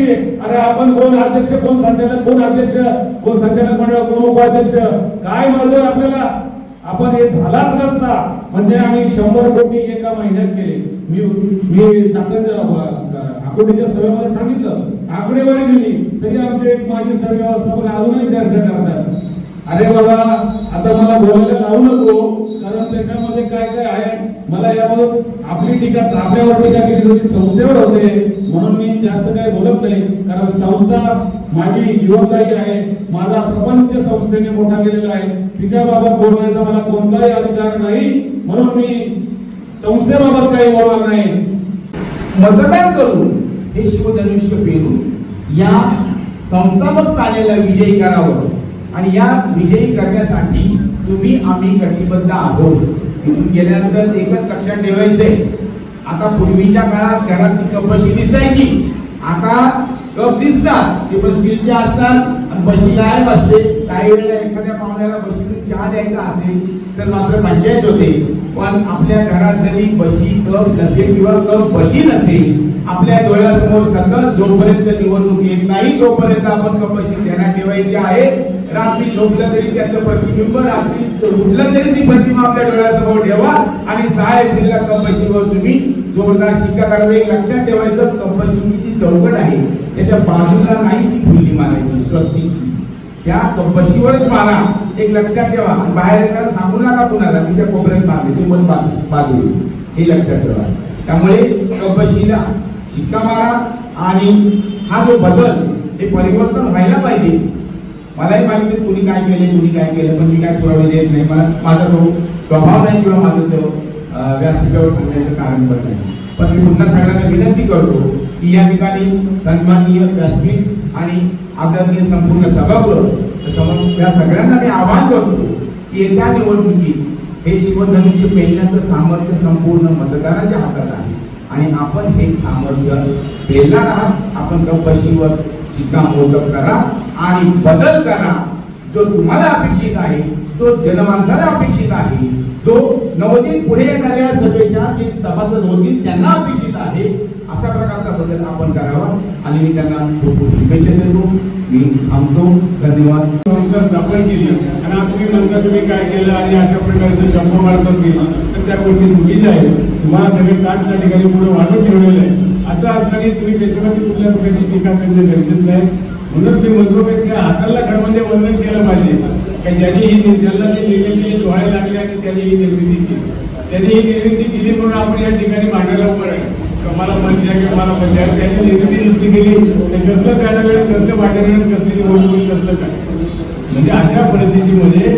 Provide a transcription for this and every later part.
की अरे आपण कोण अध्यक्ष कोण संचालक कोण अध्यक्ष कोण संचालक मंडळ कोण उपाध्यक्ष? काय महत्त्व आपल्याला? आपण हे झालाच नसता म्हणजे आम्ही शंभर कोटी एका महिन्यात केले. मी मी चाकण आकुर्डीच्या सभेमध्ये सांगितलं. आकडेवारी दिली. तरी आमचे एक माजी सर्व व्यवस्थापक अजूनही चर्चा करतात. अरे बाबा आता मला बोलायला लावू नको कारण त्याच्यामध्ये काय काय आहे मला यावर आपली टीका आपल्यावर टीका केली होती संस्थेवर होते म्हणून मी जास्त काही बोलत नाही कारण संस्था माझी जीवनदायी आहे माझा प्रपंच संस्थेने मोठा केलेला आहे तिच्याबाबत बोलण्याचा मला कोणताही अधिकार नाही म्हणून मी संस्थेबाबत काही बोलणार नाही. मतदान करून हे शिवधनुष्य पेरून या संस्थापक पॅनेलला विजयी करावं. आणि या विजयी करण्यासाठी तुम्ही आम्ही कटिबद्ध आहोत. इथून गेल्यानंतर एकच लक्षात ठेवायचंय. आता पूर्वीच्या काळात घरात ती कपशी दिसायची. आता कप दिसतात. ते पण स्टीलचे असतात. आणि बशी काय असते. काही वेळेला एखाद्या पाहुण्याला बशीतून चहा द्यायचा असेल तर मात्र पंचायत होते. पण आपल्या घरात जरी बशी कप नसेल किंवा कप बशी नसेल आपल्या डोळ्यासमोर सतत जोपर्यंत निवडणूक येत नाही तोपर्यंत आपण कप बशी ध्यानात ठेवायची आहे. रात्री झोपलं तरी त्याचं प्रतिबिंब रात्री उठलं तरी ती प्रतिमा आपल्या डोळ्यासमोर ठेवा आणि सहा एप्रिलला कपबशीवर तुम्ही जोरदार शिक्का करावे एक लक्षात ठेवायचं कपबशी जी चौकट आहे त्याच्या बाजूला नाही ती फुली मारायची स्वस्तिकची. त्या कपबशीवरच मारा एक लक्षात ठेवा. बाहेर येताना सांगू नका कुणाला मी त्या कोपऱ्यात मारले ते पण बाजू हे लक्षात ठेवा. त्यामुळे कपबशीला शिक्का मारा आणि हा जो बदल हे परिवर्तन व्हायला पाहिजे. मलाही माहिती कुणी काय केले कुणी काय केलं पण मी काय पुरावे देत नाही. मला माझा तो स्वभाव नाही किंवा माझं तो व्यासपीठावर सांगण्याचं कारण पण नाही. पण मी पुन्हा सगळ्यांना विनंती करतो की या ठिकाणी सन्माननीय व्यासपीठ आणि आदरणीय संपूर्ण सभागृह समोर या सगळ्यांना मी आवाहन करतो की येत्या निवडणुकीत हे शिवधनुष्य पेलण्याचं सामर्थ्य संपूर्ण मतदाराच्या हातात आहे. आणि आपण हे सामर्थ्य पेलणार आहात आपण कपशीवर शिक्कामोर्तब करा आणि बदल करा. जो तुम्हाला अपेक्षित आहे जो जनमानसाला अपेक्षित आहे जो नवोदित पुढे येणाऱ्या सभेच्या जे सभासद होतील त्यांना अपेक्षित आहे अशा प्रकारचा बदल आपण करावा. आणि मी त्यांना खूप खूप शुभेच्छा देतो. मी थांबतो. धन्यवाद. संस्था स्थापन केली आणि आज तुम्ही म्हणता तुम्ही काय केलं आणि अशा प्रकारचं जन्म मारत असेल तर त्या गोष्टी चुकीच्या आहेत. तुम्हाला सगळे ताट त्या ठिकाणी पुढे वाढून ठेवलेलं आहे. असं असताना तुम्ही त्याच्यामध्ये कुठल्या प्रकारची टीका करणं गरजेचं आहे म्हणून मी म्हणतो की त्या हाताला घरामध्ये वंदन केलं पाहिजे. की ज्यांनी ही ज्यांना ती निर्मिती डोळे लागले आणि त्यांनी ही निर्मिती केली. त्यांनी ही निर्मिती केली म्हणून आपण या ठिकाणी मांडायला उभं राहिलं. मला मत द्या किंवा मला मत द्या त्यांनी निर्मिती नुसती केली ते कसलं पॅनल कसलं वाटेल कसली निवडणूक कसलं काय. म्हणजे अशा परिस्थितीमध्ये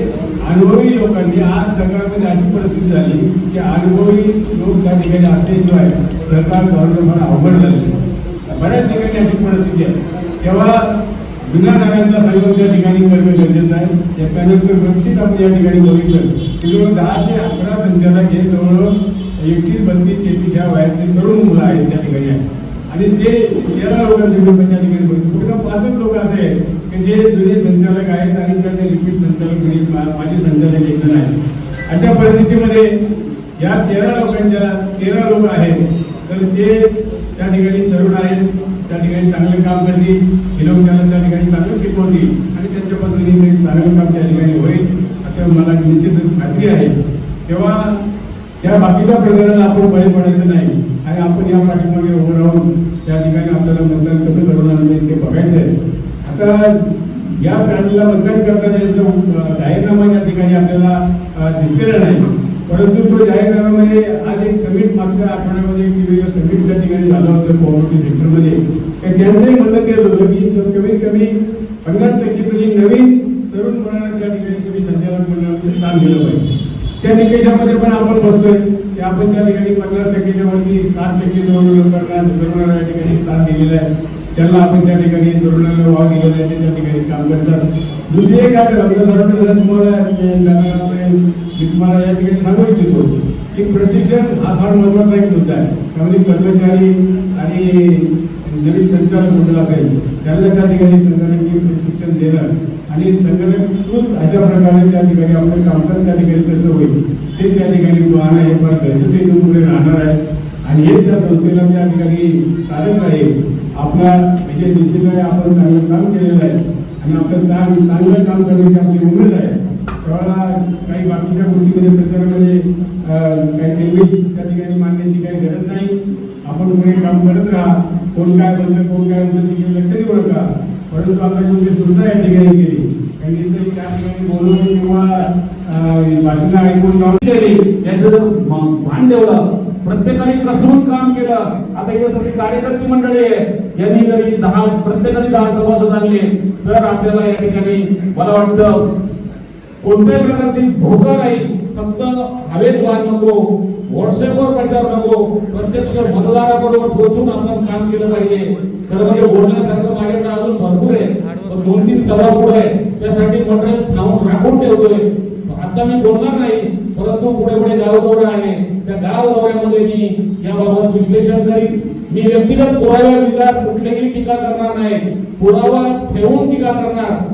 अनुभवी लोकांनी आज सरकारमध्ये अशी परिस्थिती झाली की अनुभवी लोक त्या ठिकाणी असल्याशिवाय सरकार गव्हर्नमेंट अवघड झाले बऱ्याच ठिकाणी अशी परिस्थिती आहे. तेव्हा जुन्या नव्यांचा सहयोग त्या ठिकाणी करणं गरजेचं आहे त्या पॅनलचं रक्षित आपण या ठिकाणी बघितलं की जवळ दहा ते अकरा संचालक हे जवळ एकटीच बंदी तेहतीस त्या वयातली तरुण मुलं आहेत त्या ठिकाणी आहेत. आणि ते तेरा लोकांनी लोक त्या ठिकाणी बघितलं. पाचच लोक असे आहेत की जे जुने संचालक आहेत आणि त्या लिखित संचालक माझे संचालक एक जण आहेत. अशा परिस्थितीमध्ये या तेरा लोकांच्या तेरा लोक आहेत. तर ते त्या ठिकाणी तरुण आहेत त्या ठिकाणी चांगलं काम करतील. हे लोक त्यांना त्या ठिकाणी चांगलं शिकवतील आणि त्यांच्या पद्धतीने चांगलं काम त्या ठिकाणी होईल असं मला निश्चितच खात्री आहे. तेव्हा त्या बाकीच्या प्रकाराला आपण बळी पडायचं नाही. आणि आपण या पाठीमागे उभं राहून त्या ठिकाणी आपल्याला मतदान कसं करून आणलं ते बघायचं आहे. आता या पॅनलला मतदान करताना याचं, जाहीरनामा या ठिकाणी आपल्याला दिसलेला नाही. परंतु तो जाहीरनाम्यामध्ये आज एक समिट मागच्या आठवड्यामध्ये एक वेगळं समिट त्या ठिकाणी झालं होतं कोऑपरेटिव्ह सेक्टरमध्ये तर त्यांचंही म्हणणं केलं होतं की कमीत कमी पन्नास टक्के तरी नवीन तरुण मुलांना त्या ठिकाणी तुम्ही संचालक मंडळामध्ये स्थान दिलं पाहिजे. त्या निकषामध्ये पण आपण बसतोय की आपण त्या ठिकाणी पन्नास टक्केच्या वरती सात टक्के जवळ लोकांना तरुणांना या ठिकाणी स्थान दिलेलं आहे. त्यांना आपण त्या ठिकाणी तरुणांना वाव दिलेला आहे ते त्या ठिकाणी काम करतात. दुसरी एक आहे रमजान तुम्हाला मी तुम्हाला या ठिकाणी सांगू इच्छितो की प्रशिक्षण हा फार महत्त्वाचा एक मुद्दा आहे. त्यामध्ये कर्मचारी आणि नवीन संचालक मंडळ असेल त्यांना त्या ठिकाणी संचालकीय प्रशिक्षण देणं आणि संघटनाकृत अशा प्रकारे त्या ठिकाणी आपण कामकाज त्या ठिकाणी कसं होईल. ते त्या ठिकाणी पाहणं हे फार गरजेचे पुढे राहणार आहे. आणि हे त्या संस्थेला त्या ठिकाणी चालत आहे. आपला म्हणजे दिशेने आपण चांगलं काम केलेलं आहे. आणि आपलं काम चांगलं काम करण्याची आपली उमेद आहे. त्यावेळेला काही बाकीच्या गोष्टीमध्ये प्रचारामध्ये काही नेहमी त्या ठिकाणी मांडण्याची काही गरज नाही. आपण पुढे काम करत राहा. कोण काय बोलतं कोण काय बोलतं लक्ष देऊ नका परंतु आता तुमची सुद्धा या ठिकाणी केली कारण त्या ठिकाणी बोलून किंवा भाषण ऐकून जाऊन केली याचं जर भान ठेवलं प्रत्येकाने कसरून काम केलं. आता हे सगळी कार्यकर्ते मंडळी आहे यांनी जरी दहा प्रत्येकाने दहा सभासद आणले तर आपल्याला या ठिकाणी मला वाटतं कोणत्याही प्रकारची धोका नाही. फक्त हवेत वाद नको व्हॉट्सअपवर प्रचार नको प्रत्यक्ष मतदाराबरोबर पोहोचून आपण काम केलं पाहिजे. खरं म्हणजे बोलण्यासारखं माझ्याकडे अजून भरपूर आहे. दोन तीन सभा पुढे आहे. त्यासाठी मटेरियल थांबून राखून ठेवतोय. आता मी बोलणार नाही परंतु पुढे पुढे गाव दौरा आहे. त्या गाव दौऱ्यामध्ये मी याबाबत विश्लेषण करीन. मी व्यक्तिगत पुराव्या विचार कुठलीही टीका करणार नाही. पुरावा ठेवून टीका करणार.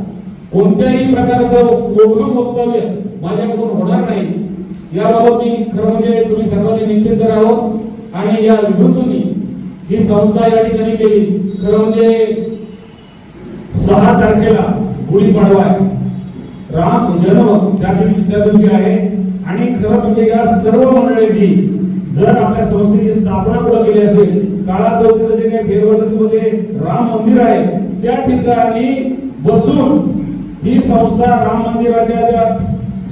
कोणत्याही प्रकारचं मोठं वक्तव्य माझ्याकडून होणार नाही. याबाबत मी खरं म्हणजे तुम्ही सर्वांनी निश्चित करावं आणि या विभूतींनी ही संस्था या ठिकाणी केली. खरं म्हणजे सहा तारखेला गुढीपाडवा आहे. राम जन्म त्या दिवशी त्या दिवशी आहे. आणि खरं म्हणजे या सर्व मंडळींनी जर आपल्या संस्थेची स्थापना कुठं केली असेल काळा चौकीचं जे काही फेरबदलमध्ये राम मंदिर आहे त्या ठिकाणी बसून ही संस्था राम मंदिराच्या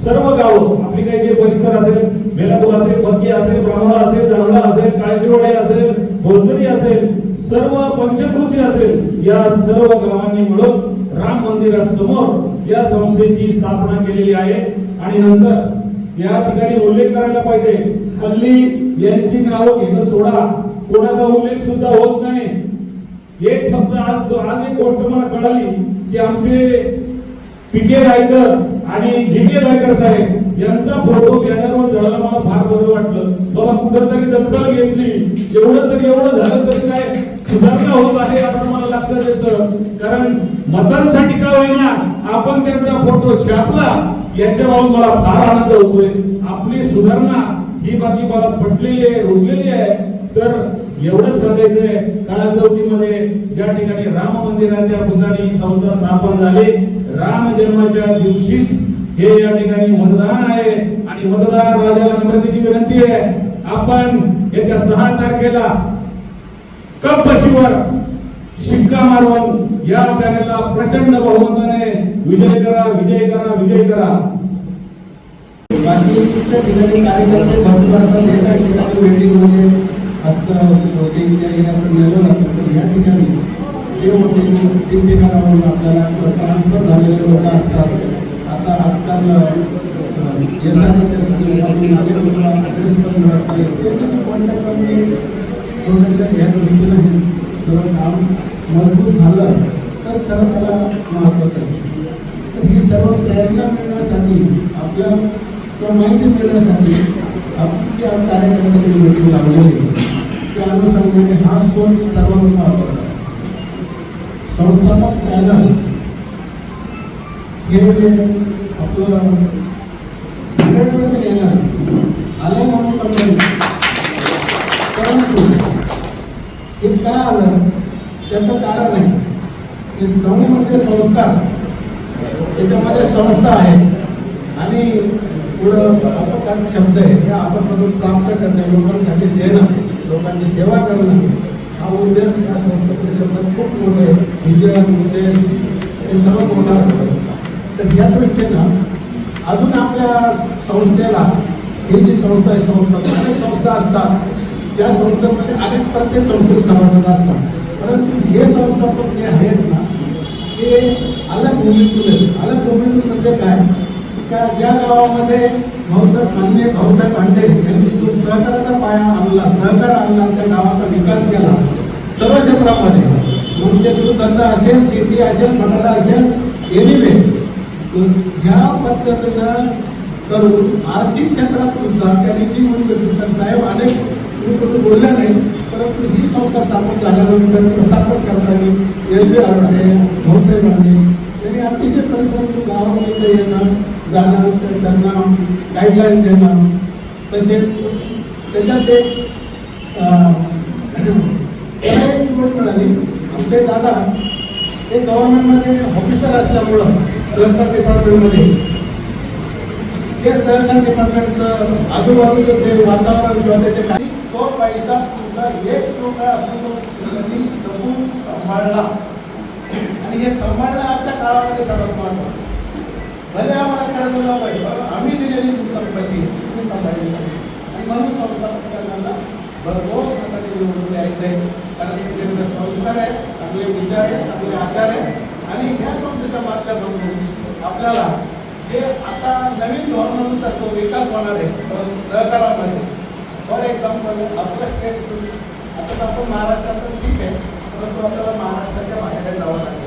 सर्व गावं आपली काही जे परिसर असेल बेलापूर असेल बद्गी असेल ब्राह्मणा असेल जांभळा असेल काळजीवाडे असेल बोलदरी असेल सर्व पंचकृषी असेल या सर्व गावांनी मिळून राम मंदिरासमोर या संस्थेची स्थापना केलेली आहे. आणि नंतर या ठिकाणी उल्लेख करायला पाहिजे हल्ली यांची नावं घेणं सोडा कोणाचा उल्लेख सुद्धा होत नाही. एक फक्त आज आज एक गोष्ट मला कळाली की आमचे पिके रायकर आणि जिके रायकर साहेब यांचा फोटो बॅनरवर जळाला मला फार बरं वाटलं. बाबा कुठंतरी दखल घेतली. एवढं तरी एवढं झालं तरी काय सुधारणा होत आहे असं मला लक्षात येतं. कारण मतांसाठी का होईना आपण त्यांचा फोटो छापला याच्याबाबत मला फार आनंद होतोय. आपली सुधारणा ही बाकी मला पटलेली आहे रुजलेली आहे. तर एवढंच सांगायचंय काळा चौकीमध्ये ज्या ठिकाणी राम मंदिराच्या ठिकाणी संस्था स्थापन झाली राम जन्माच्या दिवशीच हे या ठिकाणी मतदान आहे. आणि मतदार राजाला नम्रतेची विनंती आहे आपण येत्या सहा तारखेला कपशीवर शिक्का मारून या पॅनलला प्रचंड बहुमताने विजय करा विजय करा विजय करा. बाकीच्या ठिकाणी कार्यकर्ते भरपूर असतात एका ठिकाणी वेटिंग मध्ये असतं वोटिंग आपण गेलो ना तर या ठिकाणी ते वोटिंग तीन ठिकाणावरून आपल्याला ट्रान्सफर झालेले लोक असतात आता आजकाल जे स्कीममधून त्याच्याशी कॉन्टॅक्ट करून थोडंसं ह्या दृष्टीनं हे सर्व काम मजबूत झालं तर त्याला त्याला महत्त्वाचं आहे तर ही सर्व प्रेरणा मिळण्यासाठी आपल्या किंवा माहिती मिळण्यासाठी आपण जे आज कार्यक्रमाची मीटिंग लावलेली त्या अनुषंगाने हा सोच सर्वांना वापरला संस्थापक पॅनल हे आपलं हंड्रेड पर्सेंट येणार आहे. म्हणून समजेल परंतु हे काय आलं त्याचं कारण आहे. हे सौ म्हणजे संस्था त्याच्यामध्ये संस्था आहे. आणि पुढं आपत्कालीन शब्द आहे त्या आपत्मधून प्राप्त करणे लोकांसाठी देणं. लोकांची सेवा करणं हा उद्देश या संस्थेचे शब्द खूप मोठे आहे. विजन उद्देश हे सर्व मोठं असतं. तर या दृष्टीनं अजून आपल्या संस्थेला ही जी संस्था आहे संस्था अनेक संस्था असतात. त्या संस्थांमध्ये अनेक प्रत्येक संस्थेत सभासद असतात. परंतु हे संस्थापक जे आहेत ना ते अलग भूमितून आहेत अलग भूमितून म्हणजे काय? का ज्या गावामध्ये भाऊसाहेब मान्य भाऊसाहेब अंडे यांनी जो सहकाराचा पाया आणला सहकार आणला त्या गावाचा विकास केला सर्व क्षेत्रामध्ये मग ते धंदा असेल शेती असेल मटारा असेल एनिवे ह्या पद्धतीनं करून आर्थिक क्षेत्रात सुद्धा त्यांनी जी म्हणजे तर साहेब अनेक मी बोलल्या नाही परंतु ही संस्था स्थापन झाल्यानंतर प्रस्थापन करताना एल बी आरडे भाऊसाहेब अंडे त्यांनी अतिशय परिश्रम गावामध्ये येणं झाल्यानंतर त्यांना गाईडलाईन देणं तसेच त्याच्यात एक अं, निवड मिळाली. ते दादा हे गव्हर्नमेंटमध्ये ऑफिसर असल्यामुळं सहकार डिपार्टमेंटमध्ये ते सहकार डिपार्टमेंटचं आजूबाजूचं जे वातावरण किंवा त्याचे काही तो पैसा तुमचा एक रुपया असतो तो कधी जपून सांभाळला. आणि हे सांभाळणं आजच्या काळामध्ये सर्वात महत्वाचं भले आम्हाला करायला पाहिजे पण आम्ही दिलेली जी संपत्ती आहे, सांभाळली पाहिजे. आणि म्हणून संस्थापकांना भरघोस प्रकारे निवडून द्यायचं आहे कारण ते त्यांचे संस्कार आहेत चांगले विचार आहेत चांगले आचार आहेत आणि ह्या संस्थेच्या माध्यमातून आपल्याला जे आता नवीन धोरणानुसार तो विकास होणार आहे सह सहकारामध्ये फॉर एक्झाम्पल आपलं स्टेट आता आपण महाराष्ट्रात तर ठीक आहे परंतु आपल्याला महाराष्ट्राच्या बाहेर जावं लागेल.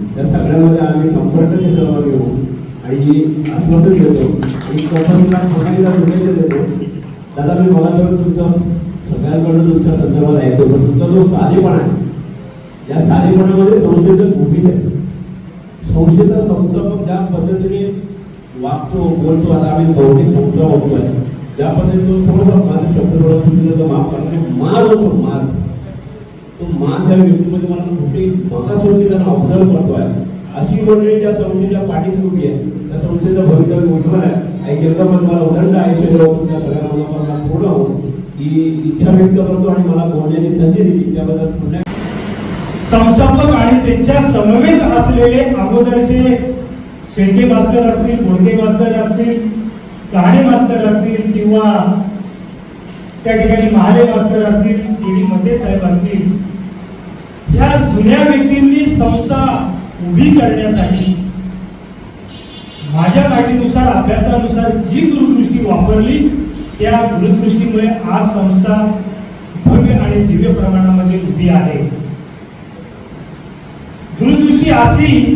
आणि आश्वासन देतो आणि कंपनीला पुन्हा शुभेच्छा देतो दादा मी मला तर तुमचं सगळ्यांकडून तुमच्या संदर्भात ऐकतो पण तुमचा जो साधेपणा आहे या साधेपणामध्ये संस्थेचं भूमिका आहे. संस्थेचा संस्थापक ज्या पद्धतीने वागतो बोलतो आता आम्ही बहुतेक संस्था बघतोय ज्या पद्धतीने तो थोडंसं माझा शब्द थोडा चुकीला तर माफ करा माज होतो माज तो माज या व्यक्तीमध्ये मला कुठे मगासोबती त्यांना ऑब्झर्व आहे अशी मंडळी ज्या संस्थेच्या पाठीत उभी आहे त्या संस्थेचं भवितव्य उज्ज्वल आहे. आणि एकदा पण मला उदंड आयुष्य देऊ त्या सगळ्या मनोकामना पूर्ण होऊन ही इच्छा व्यक्त करतो आणि मला बोलण्याची संधी दिली. त्याबद्दल पुन्हा संस्थापक आणि त्यांच्या समवेत असलेले अगोदरचे शेंडे मास्तर असतील बोंडे मास्तर असतील कहाणी मास्तर असतील किंवा त्या ठिकाणी महाले मास्तर असतील टी व्ही मते साहेब असतील ह्या जुन्या व्यक्तींनी संस्था उभी करण्यासाठी माझ्या माहितीनुसार अभ्यासानुसार जी दूरदृष्टी वापरली त्या दूरदृष्टीमुळे आज संस्था भव्य आणि दिव्य प्रमाणामध्ये उभी आहे. दूरदृष्टी अशी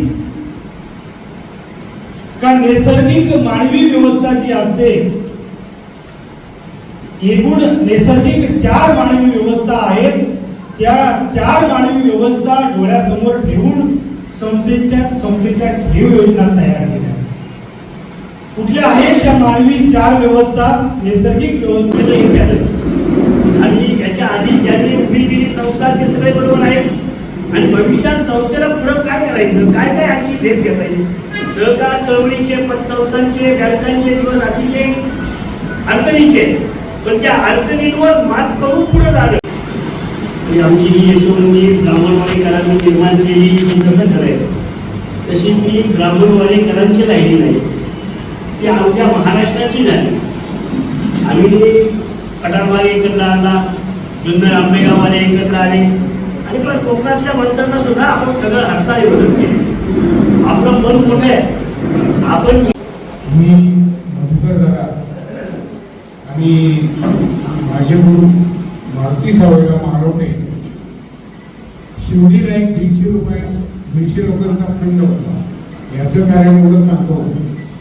का नैसर्गिक मानवी व्यवस्था जी असते एकूण नैसर्गिक चार मानवी व्यवस्था आहेत त्या चार मानवी व्यवस्था डोळ्यासमोर ठेवून संस्थेच्या संस्थेच्या ठेव योजना तयार केल्या. कुठल्या आहेत त्या मानवी चार व्यवस्था नैसर्गिक व्यवस्थेला आणि याच्या आधी ज्यांनी उभी केली संस्था ते सगळे बरोबर आहेत. आणि भविष्यात संस्थेला पुढं काय करायचं? काय काय आणखी झेप घेता येईल सहकार चळवळीचे पतसंस्थांचे बँकांचे दिवस अतिशय अडचणीचे पण त्या अडचणींवर मात करून पुढे झालं की आमची ही यशोमंदी ब्राह्मणवाडीकरांनी निर्माण केली ही कसं करायचं तशी ती ब्राह्मणवाडीकरांची राहिली नाही. ती आमच्या महाराष्ट्राची झाली. आम्ही कटारवाले एकत्र आला जुन्नर आंबेगाववाले एकत्र आले आणि पण कोकणातल्या माणसांना सुद्धा आपण सगळं हरसाळी मदत केली. आपलं मन मोठं आहे. आपण मी मधुकर दादा आणि माझे गुरु मारुती सावळेराव मारोटे शिवडीला एक दीडशे रुपये दीडशे लोकांचा फंड होता. याचं कारण एवढं सांगतो.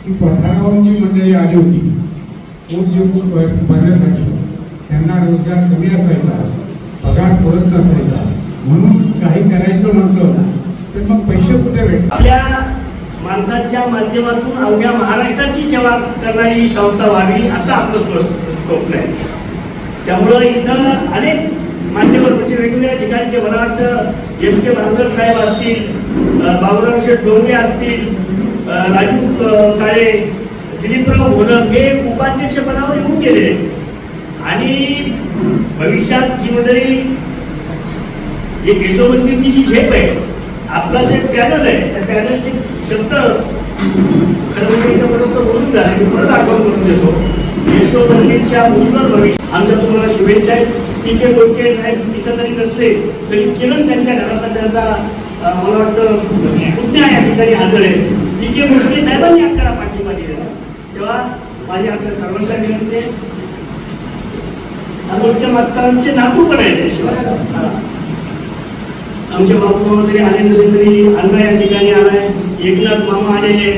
की पठारावरून जी मंडळी आली होती पोटजीवन भरण्यासाठी त्यांना रोजगार कमी असायचा पगार पुरत नसायचा. म्हणून काही करायचं म्हटलं तर मग पैसे कुठे भेटतात? आपल्या माणसाच्या माध्यमातून अवघ्या महाराष्ट्राची सेवा करणारी संस्था व्हावी असं आपलं स्वप्न आहे. त्यामुळं इथं अनेक मान्यवर म्हणजे वेगवेगळ्या ठिकाणचे मला वाटतं एम के भांगर साहेब असतील बाबुराव शेठ डोंगरे असतील राजू काळे दिलीपराव घोलप हे उपाध्यक्षपदावर येऊन गेले आणि भविष्यात ही मंडळी एक यशोमंदिरची जी झेप आहे आपला जे पॅनल आहे त्या पॅनलचे शब्द खरं म्हणजे इथं बोलून झालं मी परत आठवण करून देतो. यशोमंदिरच्या उज्ज्वल भविष्य आमच्या तुम्हाला शुभेच्छा आहेत. पी के साहेब इथं जरी नसले तरी किरण त्यांच्या घरातला त्यांचा मला वाटतं पुतण्या या ठिकाणी हजर आहे पी के साहेबांनी आपल्याला पाठिंबा दिलेला तेव्हा माझी आपल्या सर्वांच्या विनंती अमोलच्या मास्तरांचे नातू पण आहेत त्याशिवाय आमचे बापू मामा जरी आले नसेल तरी अण्णा या ठिकाणी आलाय. एकनाथ मामा आलेले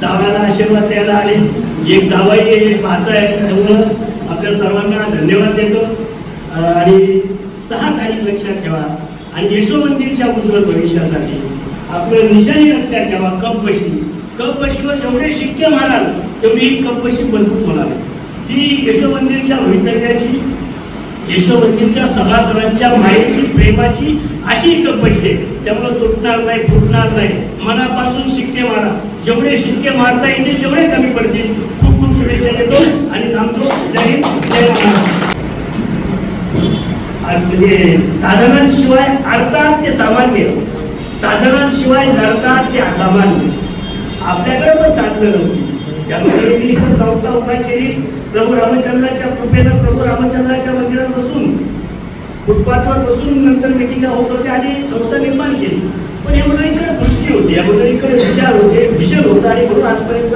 जावायला आशीर्वाद द्यायला आले. एक जावाई आहे एक भाचा आहे. त्यामुळं आपल्या सर्वांना धन्यवाद देतो. आणि सहा तारीख लक्षात ठेवा. आणि यशो मंदिरच्या उज्ज्वल भविष्यासाठी आपलं निशाणी लक्षात ठेवा कप बशी जेवढे शिक्के माराल तेवढी ही कप बशी मजबूत होणार ती यशो मंदिरच्या भवितव्याची यशो मंदिरच्या सभासदांच्या मायेची प्रेमाची अशी कपशी आहे. त्यामुळे तुटणार नाही फुटणार नाही. मनापासून शिक्के मारा. जेवढे शिक्के मारता येतील तेवढे कमी पडतील. खूप खूप शुभेच्छा देतो आणि थांबतो. जय हिंद जय महाराष्ट्र. म्हणजे साधनांशिवाय अर्थात ते सामान्य. साधनांशिवाय लढतात ते असामान्य. आपल्याकडे पण साधनं नव्हती. त्यामुळे मी संस्था उभा केली. प्रभू रामचंद्राच्या कृपेनं प्रभू रामचंद्राच्या मंदिरात बसून फुटपाथवर बसून नंतर मिटिंगा होत होत्या आणि संस्था निर्माण केली. पण या मंडळीकडे दृष्टी होती. या मंडळीकडे विचार होते विजन होतं आणि म्हणून आजपर्यंत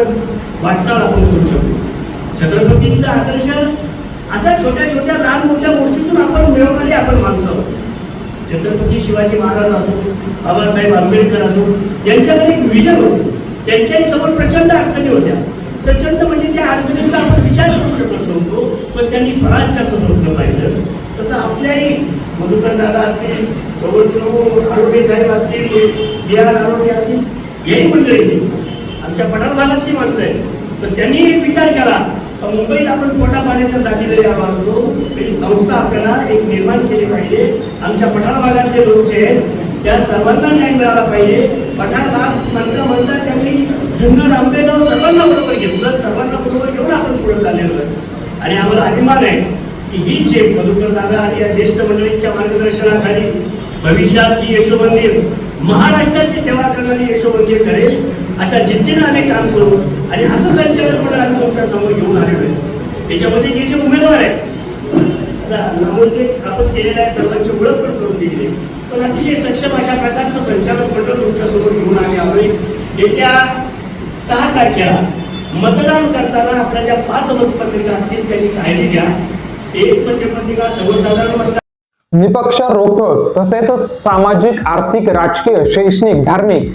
वाटचाल आपण करू शकतो. छत्रपतींचा आदर्श अशा छोट्या छोट्या लहान मोठ्या गोष्टीतून आपण मिळवणारे आपण माणसं आहोत. छत्रपती शिवाजी महाराज असो बाबासाहेब आंबेडकर असो यांच्याकडे एक विजन होतं. त्यांच्याही समोर प्रचंड अडचणी होत्या. प्रचंड म्हणजे त्या अडचणींचा आपण विचार करू शकत नव्हतो पण त्यांनी स्वराज्याचं स्वप्न पाहिलं. तसं आपल्याही मधुकर दादा असतील प्रभू आरोग्य साहेब असतील बिहार आरोग्य असतील याही मंडळी आमच्या पठार भागातली माणसं आहेत. तर त्यांनी एक विचार केला मुंबईत आपण पोटा पाण्याच्या साठी जरी आलो असलो तरी संस्था आपल्याला एक निर्माण केली पाहिजे. आमच्या पठार भागातले लोक जे आहेत त्या सर्वांना न्याय मिळाला पाहिजे. पठार भाग म्हणता म्हणता त्यांनी जुन्नर आंबेगाव सर्वांना बरोबर घेतलं सर्वांना बरोबर घेऊन आपण पुढे चाललेलो आहे. आणि आम्हाला अभिमान आहे की ही जे मधुकर दादा आणि या ज्येष्ठ मंडळींच्या मार्गदर्शनाखाली भविष्यात ही यशो मंदिर महाराष्ट्राची सेवा करणारी यशो मंदिर ठरेल. अशा जिद्दीनं आम्ही काम करू आणि असं संचालन म्हणून आम्ही तुमच्यासमोर घेऊन आलेलो आहे. त्याच्यामध्ये जे जे उमेदवार आहेत आपण केलेल्या आहे सर्वांची ओळख पण करून दिली आहे. पण अतिशय सक्षम अशा प्रकारचं संचालक मंडळ तुमच्यासोबत घेऊन आम्ही आलोय येत्या सहा तारखेला मतदान करताना आपल्या ज्या पाच मतपत्रिका असतील त्याची काळजी घ्या. एक मतपत्रिका सर्वसाधारण मतदान निपक्ष रोखोक तसेच सामाजिक आर्थिक राजकीय शैक्षणिक धार्मिक